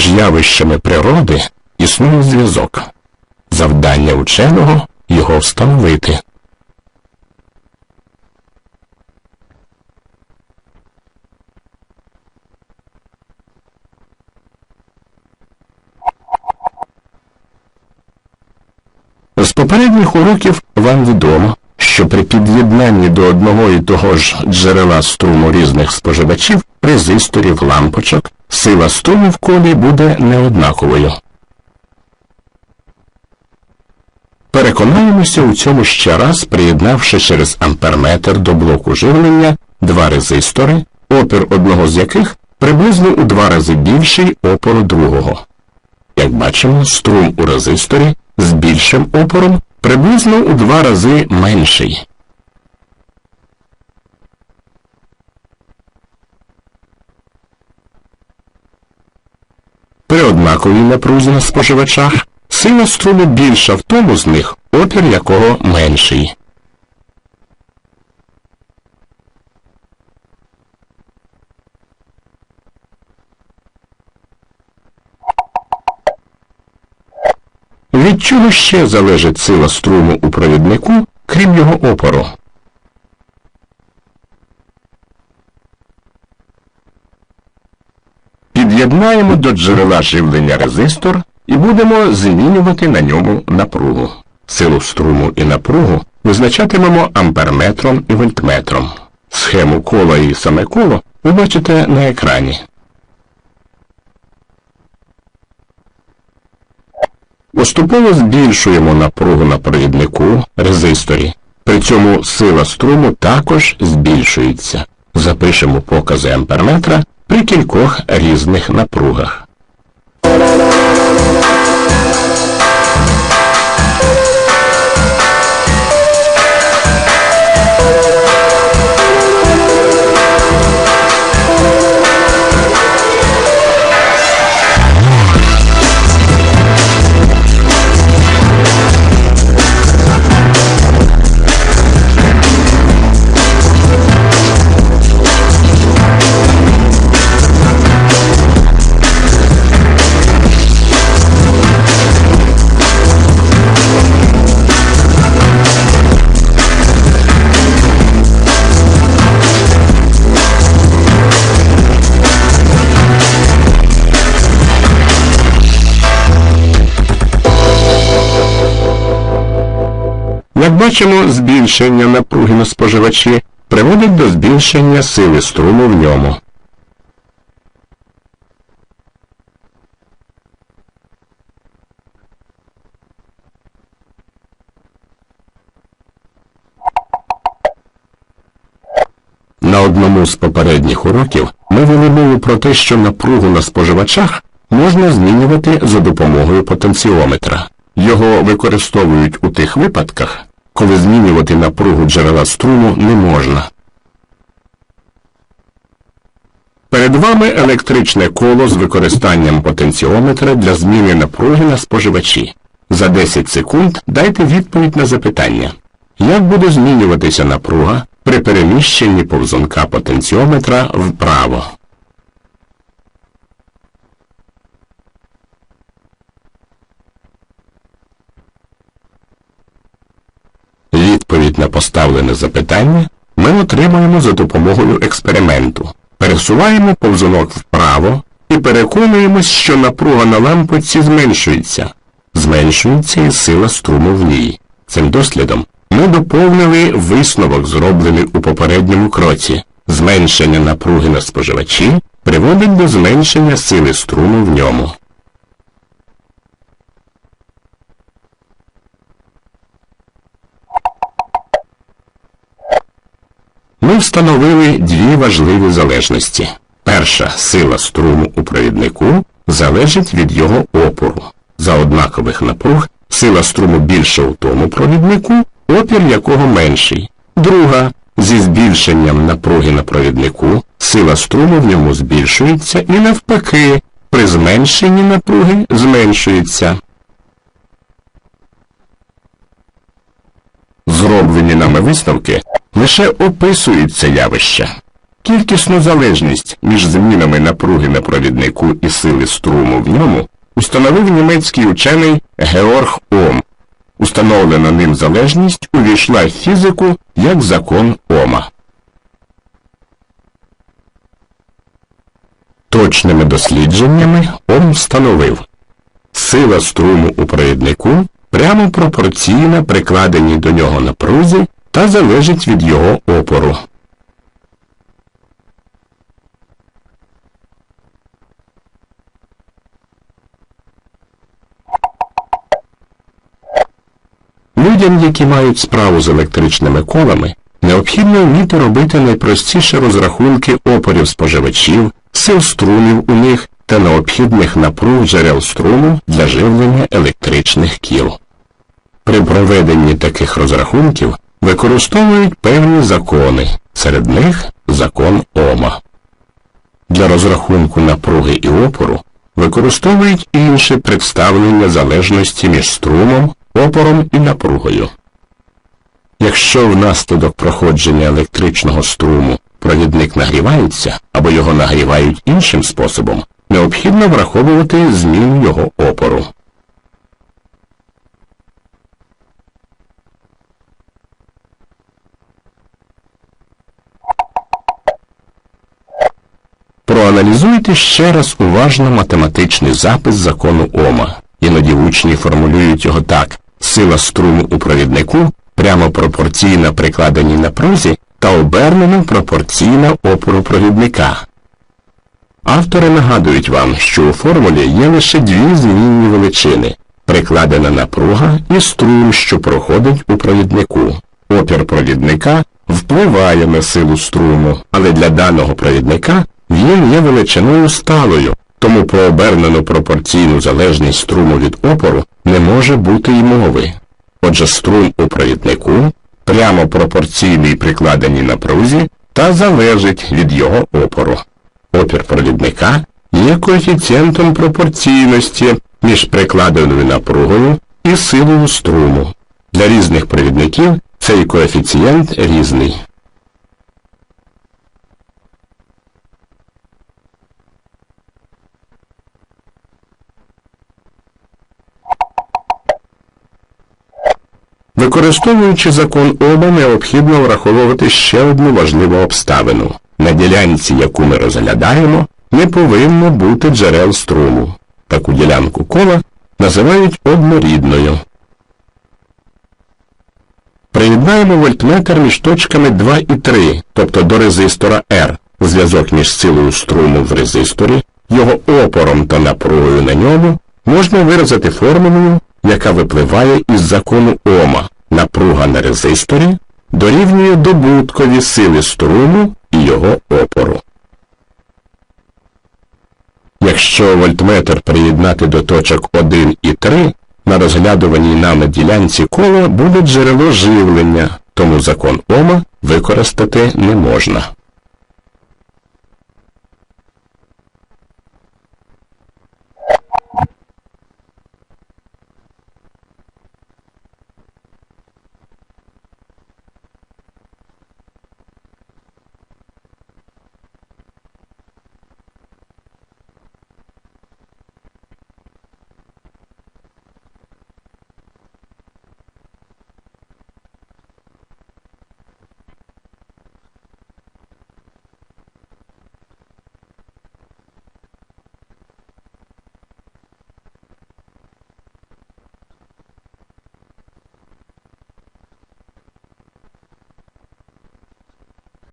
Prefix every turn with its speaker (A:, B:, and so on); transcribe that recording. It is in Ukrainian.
A: між явищами природи існує зв'язок. Завдання ученого його встановити. З попередніх уроків вам відомо, що при під'єднанні до одного і того ж джерела струму різних споживачів, резисторів, лампочок, сила струму в колі буде неоднаковою. Переконаємося у цьому ще раз, приєднавши через амперметр до блоку живлення два резистори, опір одного з яких приблизно у два рази більший опору другого. Як бачимо, струм у резисторі з більшим опором приблизно у два рази менший. При однаковій напрузі на споживачах сила струму більша в тому з них, опір якого менший. Від чого ще залежить сила струму у провіднику, крім його опору? До джерела живлення резистор і будемо змінювати на ньому напругу. Силу струму і напругу визначатимемо амперметром і вольтметром. Схему кола і саме коло ви бачите на екрані. Поступово збільшуємо напругу на провіднику резисторі. При цьому сила струму також збільшується. Запишемо покази амперметра при кількох різних напругах. Як бачимо, збільшення напруги на споживачі приводить до збільшення сили струму в ньому. На одному з попередніх уроків ми вели мову про те, що напругу на споживачах можна змінювати за допомогою потенціометра. Його використовують у тих випадках, коли змінювати напругу джерела струму не можна. Перед вами електричне коло з використанням потенціометра для зміни напруги на споживачі. За 10 секунд дайте відповідь на запитання. Як буде змінюватися напруга при переміщенні повзунка потенціометра вправо? Відповідь на поставлене запитання ми отримаємо за допомогою експерименту. Пересуваємо повзунок вправо і переконуємось, що напруга на лампочці зменшується. Зменшується і сила струму в ній. Цим дослідом ми доповнили висновок, зроблений у попередньому кроці. Зменшення напруги на споживачі приводить до зменшення сили струму в ньому. Встановили дві важливі залежності. Перша сила струму у провіднику залежить від його опору. За однакових напруг сила струму більша у тому провіднику, опір якого менший. Друга зі збільшенням напруги на провіднику сила струму в ньому збільшується і навпаки, при зменшенні напруги зменшується. Зроблені нами висновки лише описують це явище. Кількісну залежність між змінами напруги на провіднику і сили струму в ньому установив німецький учений Георг Ом. Установлена ним залежність увійшла в фізику як закон Ома. Точними дослідженнями Ом встановив, сила струму у провіднику прямо пропорційна прикладеній до нього напрузі та залежить від його опору. Людям, які мають справу з електричними колами, необхідно вміти робити найпростіші розрахунки опорів споживачів, сил струмів у них та необхідних напруг джерел струму для живлення електричних кіл. При проведенні таких розрахунків використовують певні закони, серед них закон Ома. Для розрахунку напруги і опору використовують інші представлення залежності між струмом, опором і напругою. Якщо внаслідок проходження електричного струму провідник нагрівається або його нагрівають іншим способом, необхідно враховувати зміну його опору. Проаналізуйте ще раз уважно математичний запис закону Ома. Іноді учні формулюють його так. Сила струму у провіднику прямо пропорційна прикладеній напрузі та обернено пропорційна опору провідника. Автори нагадують вам, що у формулі є лише дві змінні величини прикладена напруга і струм, що проходить у провіднику. Опір провідника впливає на силу струму, але для даного провідника він є величиною сталою, тому про обернену пропорційну залежність струму від опору не може бути й мови. Отже, струм у провіднику прямо пропорційний прикладеній напрузі та залежить від його опору. Опір провідника є коефіцієнтом пропорційності між прикладеною напругою і силою струму. Для різних провідників цей коефіцієнт різний. Використовуючи закон Ома, необхідно враховувати ще одну важливу обставину. На ділянці, яку ми розглядаємо, не повинно бути джерел струму. Таку ділянку кола називають однорідною. Приєднаємо вольтметр між точками 2 і 3, тобто до резистора R. Зв'язок між силою струму в резисторі, його опором та напругою на ньому можна виразити формулою, яка випливає із закону Ома. Напруга на резисторі дорівнює добуткові сили струму і його опору. Якщо вольтметр приєднати до точок 1 і 3, на розглядуваній нами ділянці кола буде джерело живлення, тому закон Ома використати не можна.